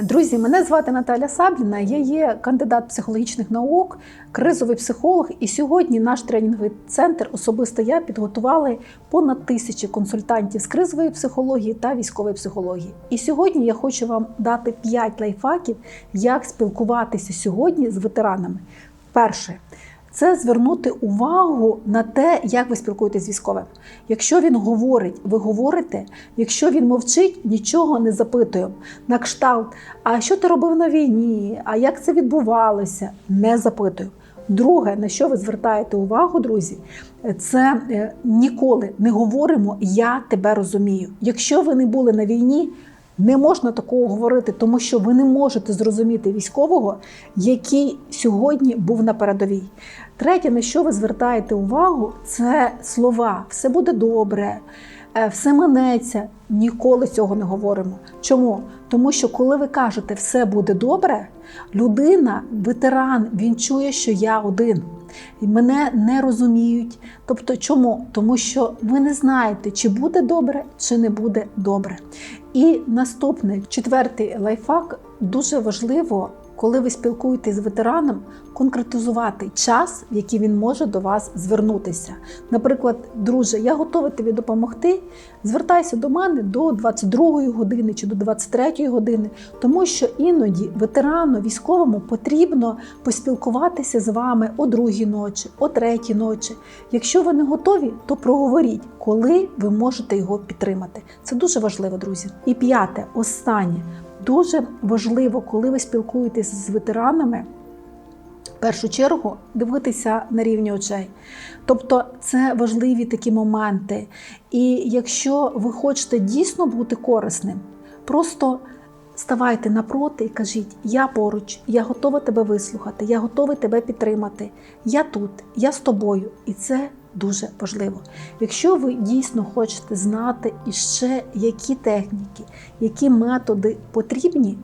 Друзі, мене звати Наталя Сабліна. Я є кандидат психологічних наук, кризовий психолог. І сьогодні наш тренінговий центр особисто я підготували понад тисячі консультантів з кризової психології та військової психології. І сьогодні я хочу вам дати 5 лайфхаків, як спілкуватися сьогодні з ветеранами. Перше. Це звернути увагу на те, як ви спілкуєтесь з військовим. Якщо він говорить, ви говорите. Якщо він мовчить, нічого не запитуємо. На кшталт, а що ти робив на війні? А як це відбувалося? Не запитую. Друге, на що ви звертаєте увагу, друзі, це е, ніколи не говоримо Я тебе розумію. Якщо ви не були на війні, не можна такого говорити, тому що ви не можете зрозуміти військового, який сьогодні був на передовій. Третє, на що ви звертаєте увагу, це слова. Все буде добре, е, все минеться. Ніколи цього не говоримо. Чому? Тому що коли ви кажете все буде добре, людина, ветеран, він чує, що я один. Мене не розуміють. Тобто, чому? Тому що ви не знаєте, чи буде добре, чи не буде добре. І наступний четвертий лайфхак дуже важливо, коли ви спілкуєтесь з ветераном, конкретизувати час, в який він може до вас звернутися. Наприклад, друже, я готовий тобі допомогти. Звертайся до мене до 22-ї години чи до 23-ї години, тому що іноді ветерану військовому потрібно поспілкуватися з вами о другій ночі, о третій ночі. Якщо ви не готові, то проговоріть, коли ви можете його підтримати. Це дуже важливо, друзі. І п'яте, останнє. Дуже важливо, коли ви спілкуєтесь з ветеранами, в першу чергу дивитися на рівні очей. Тобто це важливі такі моменти. І якщо ви хочете дійсно бути корисним, просто ставайте напроти і кажіть: Я поруч, я готова тебе вислухати, я готовий тебе підтримати. Я тут, я з тобою. І це дуже важливо. Якщо ви дійсно хочете знати іще, які техніки, які методи потрібні,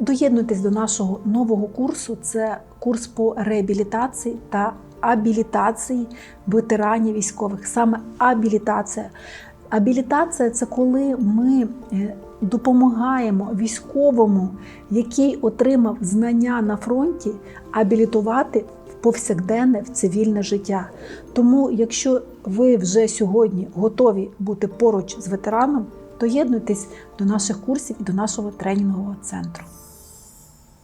доєднуйтесь до нашого нового курсу. Це курс по реабілітації та абілітації ветеранів військових. Саме абілітація. Абілітація це коли ми е, допомагаємо військовому, який отримав знання на фронті, абілітувати в повсякденне в цивільне життя. Тому, якщо ви вже сьогодні готові бути поруч з ветераном, доєднуйтесь до наших курсів і до нашого тренінгового центру.